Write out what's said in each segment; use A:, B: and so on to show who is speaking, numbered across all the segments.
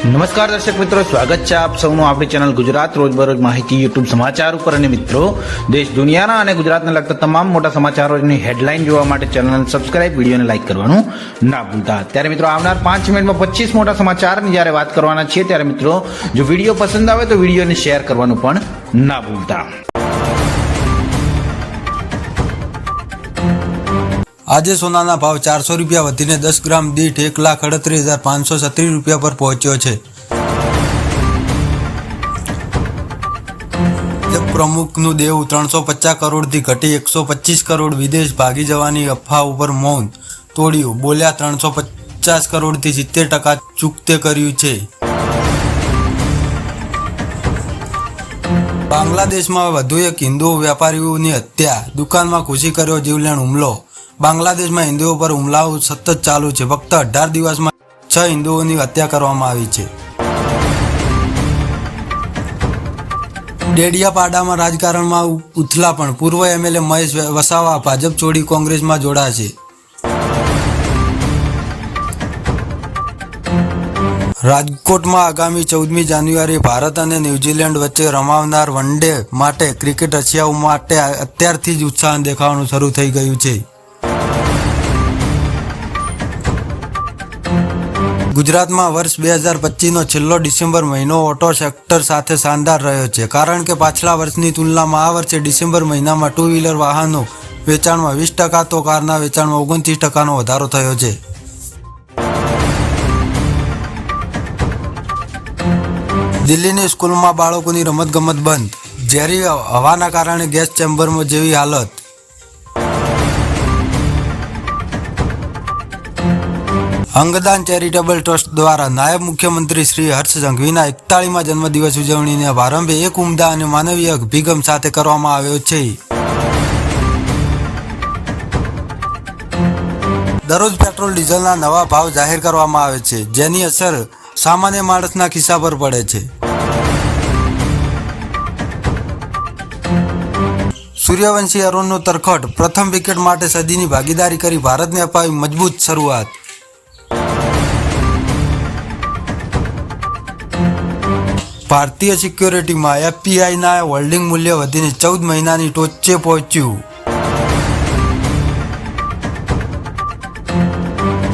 A: નમસ્કાર દર્શક મિત્રો, સ્વાગત છે આપ સૌનું આપણી ચેનલ ગુજરાત રોજબરોજ માહિતી યુટ્યુબ સમાચાર ઉપર. અને મિત્રો, દેશ દુનિયાના અને ગુજરાતને લગતા તમામ મોટા સમાચારોની હેડલાઇન જોવા માટે ચેનલને સબસ્ક્રાઇબ, વિડીયોને લાઇક કરવાનું ના ભૂલતા. ત્યારે મિત્રો, આવનાર પાંચ મિનિટમાં પચીસ મોટા સમાચારની જ્યારે વાત કરવાના છીએ, ત્યારે મિત્રો, જો વીડિયો પસંદ આવે તો વિડીયોને શેર કરવાનું પણ ના ભૂલતા.
B: આજે સોનાના ભાવ ચારસો રૂપિયા વધીને દસ ગ્રામ દીઠ એક લાખ અડત્રીસ હજાર પાંચસો છત્રીસ રૂપિયા પર પહોંચ્યો છે. પ્રમુખનું દેવું ત્રણસો પચાસ કરોડથી ઘટી એકસો પચીસ કરોડ વિદેશ ભાગી જવાની અફવા ઉપર મૌન તોડ્યું. બોલ્યા ત્રણસો પચાસ કરોડથી સિત્તેર ટકા ચૂકતે કર્યું છે. બાંગ્લાદેશમાં વધુ એક હિન્દુ વેપારીઓની હત્યા. દુકાનમાં ખુશી કર્યો જીવલેણ હુમલો. બાંગ્લાદેશમાં હિન્દુઓ પર હુમલાઓ સતત ચાલુ છે. ફક્ત અઢાર દિવસમાં છ હિન્દુઓની હત્યા કરવામાં આવી છે. ડેડિયાપાડામાં રાજકારણમાં ઉથલા પણ. પૂર્વ એમએલએ મહેશ વસાવા ભાજપ છોડી કોંગ્રેસમાં જોડાશે રાજકોટમાં આગામી ચૌદમી જાન્યુઆરી ભારત અને ન્યૂઝીલેન્ડ વચ્ચે રમાવનાર વન ડે માટે ક્રિકેટ રશિયાઓ માટે અત્યારથી જ ઉત્સાહ દેખાવાનું શરૂ થઈ ગયું છે. ગુજરાતમાં વર્ષ બે હજાર પચીસનો છેલ્લો ડિસેમ્બર મહિનો ઓટો સેક્ટર સાથે શાનદાર રહ્યો છે. કારણ કે પાછલા વર્ષની તુલનામાં આ વર્ષે ડિસેમ્બર મહિનામાં ટુ વ્હીલર વાહનો વેચાણમાં વીસ ટકા તો કારના વેચાણમાં ઓગણત્રીસ ટકાનો વધારો થયો છે. દિલ્હીની સ્કૂલમાં બાળકોની રમતગમત બંધ. ઝેરી હવાના કારણે ગેસ ચેમ્બરમાં જેવી હાલત. અંગદાન ચેરિટેબલ ટ્રસ્ટ દ્વારા નાયબ મુખ્યમંત્રી શ્રી હર્ષ સંઘવીના એકતાળીમાં જન્મદિવસ ઉજવણીને પ્રારંભે એક ઉમદા અને માનવીય અભિગમ સાથે કરવામાં આવ્યો છે. દરરોજ પેટ્રોલ, ડીઝલના નવા ભાવ જાહેર કરવામાં આવે છે, જેની અસર સામાન્ય માણસના ખિસ્સા પર પડે છે. સૂર્યવંશી અરુણનો તરખટ, પ્રથમ વિકેટ માટે સદીની ભાગીદારી કરી ભારતને અપાવી મજબૂત શરૂઆત. ભારતીય સિક્યોરિટીમાં એફપીઆઈના હોલ્ડિંગ મૂલ્ય વધીને ચૌદ મહિનાની ટોચે પહોંચ્યું.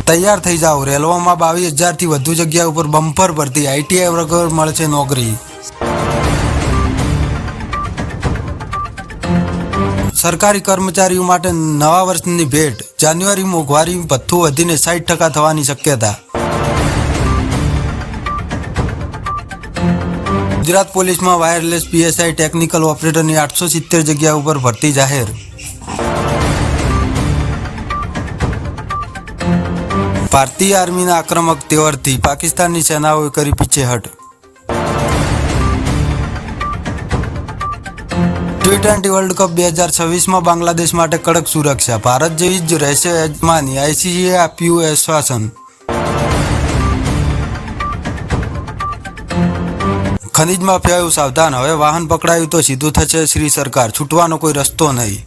B: તૈયાર થઈ જાઓ. રેલવેમાં બાવીસ હજારથી વધુ જગ્યા ઉપર બમ્પર ભરતી આઈટીઆઈ વગર મળશે નોકરી. સરકારી કર્મચારીઓ માટે નવા વર્ષની ભેટ. જાન્યુઆરી મોંઘવારી ભથ્થું વધીને સાઠ ટકા થવાની શક્યતા. ગુજરાત પોલીસમાં વાયરલેસ પીએસઆઈ ટેકનિકલ ઓપરેટરની આઠસો સિત્તેર જગ્યા ઉપર ભરતી જાહેર. ભારતીય આર્મીના આક્રમક તેવરથી પાકિસ્તાનની સેનાઓએ કરી પીછેહટ ટી ટ્વેન્ટી વર્લ્ડ કપ બે હજાર છવ્વીસમાં બાંગ્લાદેશ માટે કડક સુરક્ષા. ભારત જેવી જ રહેશે યજમાની આઈસીસીએ આપ્યું આશ્વાસન. ખનીજમાં ફેયું સાવધાન. હવે વાહન પકડાયું તો સીધું થશે શ્રી સરકાર. છૂટવાનો કોઈ રસ્તો નહીં.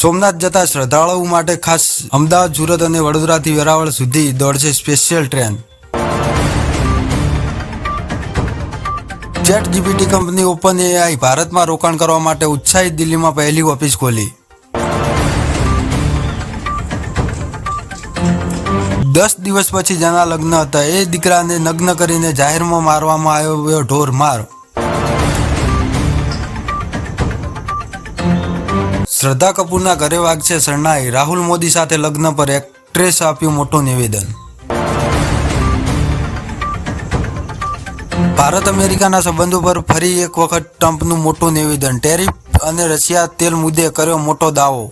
B: સોમનાથ જતા શ્રદ્ધાળુઓ માટે ખાસ અમદાવાદ, સુરત અને વડોદરાથી વેરાવળ સુધી દોડશે special train. Chat GPT company Open AI ભારતમાં રોકાણ કરવા માટે ઉત્સાહિત દિલ્હીમાં પહેલી ઓફિસ ખોલી. દસ દિવસ પછી જેના લગ્ન હતા, એ દીકરાને નગ્ન કરીને જાહેરમાં મારવામાં આવ્યો ઢોર માર. શ્રદ્ધા કપૂરના ઘરે વાગશે શરણાઈ. રાહુલ મોદી સાથે લગ્ન પર એક્ટ્રેસ આપ્યું મોટું નિવેદન. ભારત અમેરિકાના સંબંધો પર ફરી એક વખત ટ્રમ્પનું મોટું નિવેદન. ટેરિફ અને રશિયા તેલ મુદ્દે કર્યો મોટો દાવો.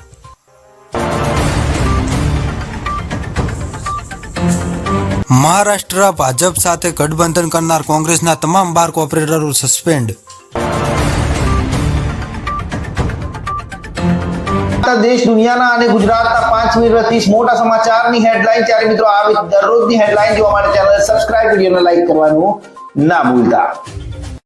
B: મહારાષ્ટ્ર ભાજપ સાથે ગઠબંધન કરનાર કોંગ્રેસના તમામ બાર કોર્પોરેટરો સસ્પેન્ડ.
A: દેશ, દુનિયાના અને ગુજરાતના પાંચ મિનિટથી મોટા સમાચારની હેડલાઇન ત્યારે મિત્રો આવી દરરોજની હેડલાઇન જોવા માટે ચેનલ સબસ્ક્રાઇબ વિડીયોને લાઈક કરવાનું ના ભૂલતા.